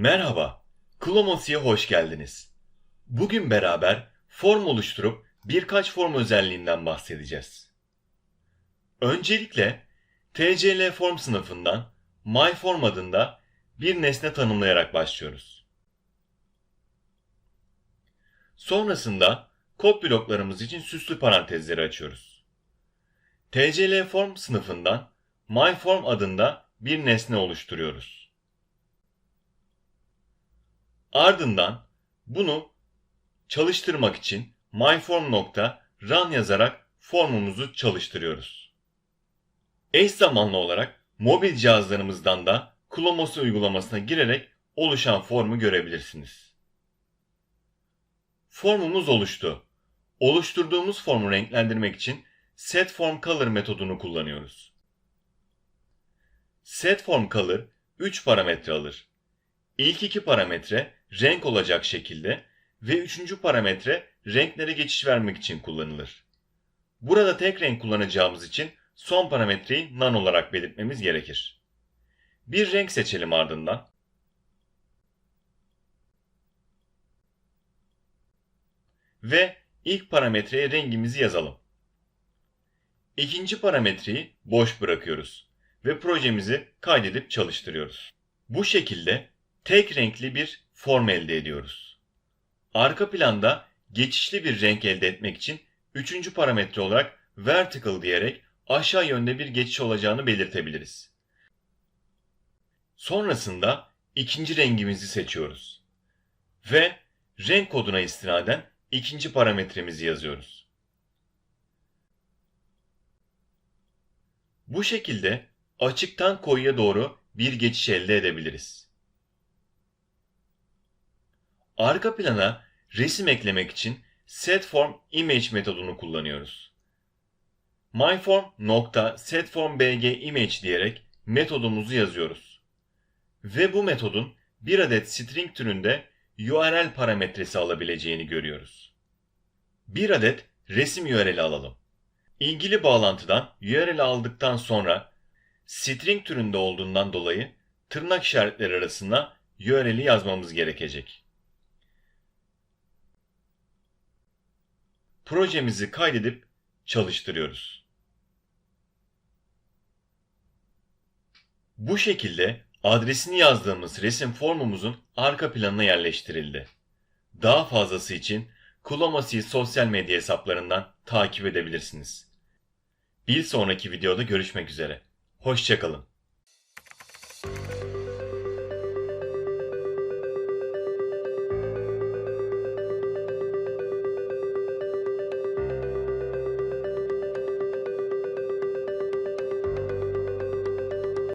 Merhaba, Klomosi'ye hoş geldiniz. Bugün beraber form oluşturup birkaç form özelliğinden bahsedeceğiz. Öncelikle TCL Form sınıfından MyForm adında bir nesne tanımlayarak başlıyoruz. Sonrasında kod bloklarımız için süslü parantezleri açıyoruz. TCL Form sınıfından MyForm adında bir nesne oluşturuyoruz. Ardından bunu çalıştırmak için myform.run yazarak formumuzu çalıştırıyoruz. Eş zamanlı olarak mobil cihazlarımızdan da Klomos uygulamasına girerek oluşan formu görebilirsiniz. Formumuz oluştu. Oluşturduğumuz formu renklendirmek için setFormColor metodunu kullanıyoruz. setFormColor 3 parametre alır. İlk iki parametre renk olacak şekilde ve üçüncü parametre renklere geçiş vermek için kullanılır. Burada tek renk kullanacağımız için son parametreyi none olarak belirtmemiz gerekir. Bir renk seçelim ardından. Ve ilk parametreye rengimizi yazalım. İkinci parametreyi boş bırakıyoruz ve projemizi kaydedip çalıştırıyoruz. Bu şekilde tek renkli bir form elde ediyoruz. Arka planda geçişli bir renk elde etmek için üçüncü parametre olarak vertical diyerek aşağı yönde bir geçiş olacağını belirtebiliriz. Sonrasında ikinci rengimizi seçiyoruz. Ve renk koduna istinaden ikinci parametremizi yazıyoruz. Bu şekilde açıktan koyuya doğru bir geçiş elde edebiliriz. Arka plana resim eklemek için setFormImage metodunu kullanıyoruz. myform.setFormBgImage diyerek metodumuzu yazıyoruz. Ve bu metodun bir adet string türünde URL parametresi alabileceğini görüyoruz. Bir adet resim URL'i alalım. İlgili bağlantıdan URL aldıktan sonra string türünde olduğundan dolayı tırnak işaretleri arasına URL'i yazmamız gerekecek. Projemizi kaydedip çalıştırıyoruz. Bu şekilde adresini yazdığımız resim formumuzun arka planına yerleştirildi. Daha fazlası için Kulomasi sosyal medya hesaplarından takip edebilirsiniz. Bir sonraki videoda görüşmek üzere. Hoşçakalın.